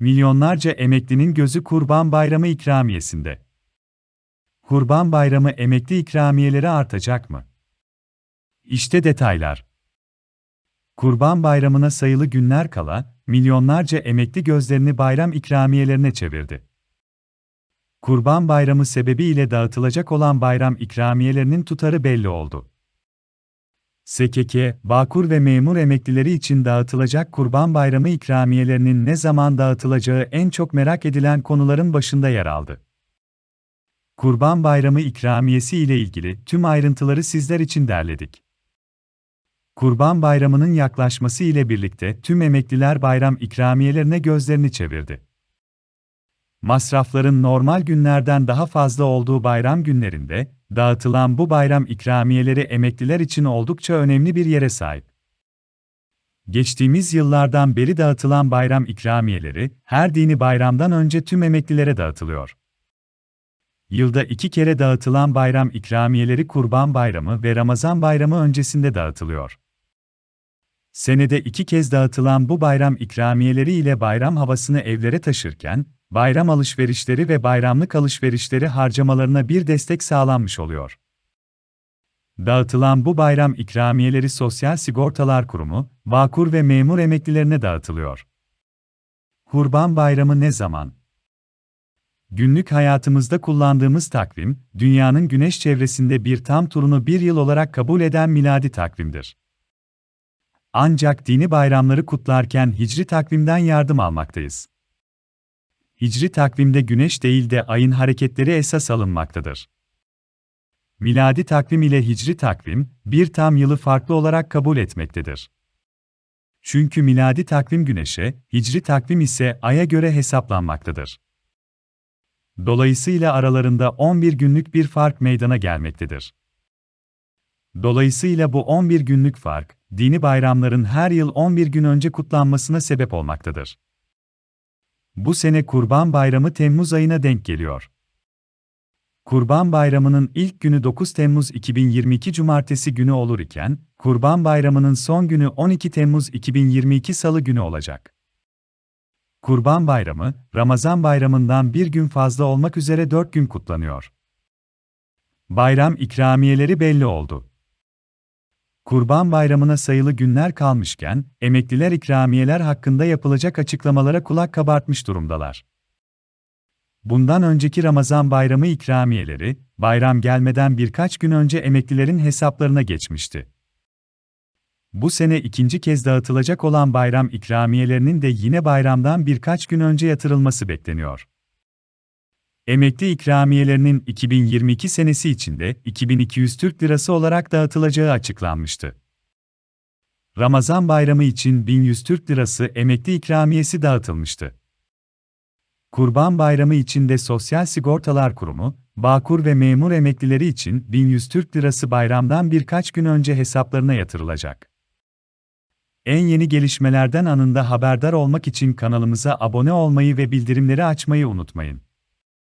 milyonlarca emeklinin gözü Kurban Bayramı ikramiyesinde. Kurban Bayramı emekli ikramiyeleri artacak mı? İşte detaylar. Kurban Bayramı'na sayılı günler kala, milyonlarca emekli gözlerini bayram ikramiyelerine çevirdi. Kurban Bayramı sebebiyle dağıtılacak olan bayram ikramiyelerinin tutarı belli oldu. SKK, Bağkur ve memur emeklileri için dağıtılacak Kurban Bayramı ikramiyelerinin ne zaman dağıtılacağı en çok merak edilen konuların başında yer aldı. Kurban Bayramı ikramiyesi ile ilgili tüm ayrıntıları sizler için derledik. Kurban Bayramı'nın yaklaşması ile birlikte tüm emekliler bayram ikramiyelerine gözlerini çevirdi. Masrafların normal günlerden daha fazla olduğu bayram günlerinde, dağıtılan bu bayram ikramiyeleri emekliler için oldukça önemli bir yere sahip. Geçtiğimiz yıllardan beri dağıtılan bayram ikramiyeleri, her dini bayramdan önce tüm emeklilere dağıtılıyor. Yılda iki kere dağıtılan bayram ikramiyeleri Kurban Bayramı ve Ramazan Bayramı öncesinde dağıtılıyor. Senede iki kez dağıtılan bu bayram ikramiyeleri ile bayram havasını evlere taşırken, bayram alışverişleri ve bayramlık alışverişleri harcamalarına bir destek sağlanmış oluyor. Dağıtılan bu bayram ikramiyeleri Sosyal Sigortalar Kurumu, Bağkur ve memur emeklilerine dağıtılıyor. Kurban Bayramı ne zaman? Günlük hayatımızda kullandığımız takvim, dünyanın güneş çevresinde bir tam turunu bir yıl olarak kabul eden miladi takvimdir. Ancak dini bayramları kutlarken hicri takvimden yardım almaktayız. Hicri takvimde güneş değil de ayın hareketleri esas alınmaktadır. Miladi takvim ile hicri takvim, bir tam yılı farklı olarak kabul etmektedir. Çünkü miladi takvim güneşe, hicri takvim ise aya göre hesaplanmaktadır. Dolayısıyla aralarında 11 günlük bir fark meydana gelmektedir. Dolayısıyla bu 11 günlük fark, dini bayramların her yıl 11 gün önce kutlanmasına sebep olmaktadır. Bu sene Kurban Bayramı Temmuz ayına denk geliyor. Kurban Bayramı'nın ilk günü 9 Temmuz 2022 Cumartesi günü olur iken, Kurban Bayramı'nın son günü 12 Temmuz 2022 Salı günü olacak. Kurban Bayramı, Ramazan Bayramı'ndan bir gün fazla olmak üzere 4 gün kutlanıyor. Bayram ikramiyeleri belli oldu. Kurban Bayramı'na sayılı günler kalmışken, emekliler ikramiyeler hakkında yapılacak açıklamalara kulak kabartmış durumdalar. Bundan önceki Ramazan Bayramı ikramiyeleri, bayram gelmeden birkaç gün önce emeklilerin hesaplarına geçmişti. Bu sene ikinci kez dağıtılacak olan bayram ikramiyelerinin de yine bayramdan birkaç gün önce yatırılması bekleniyor. Emekli ikramiyelerinin 2022 senesi içinde 2200 Türk Lirası olarak dağıtılacağı açıklanmıştı. Ramazan bayramı için 1100 Türk Lirası emekli ikramiyesi dağıtılmıştı. Kurban Bayramı için de Sosyal Sigortalar Kurumu, Bağkur ve memur emeklileri için 1100 Türk Lirası bayramdan birkaç gün önce hesaplarına yatırılacak. En yeni gelişmelerden anında haberdar olmak için kanalımıza abone olmayı ve bildirimleri açmayı unutmayın.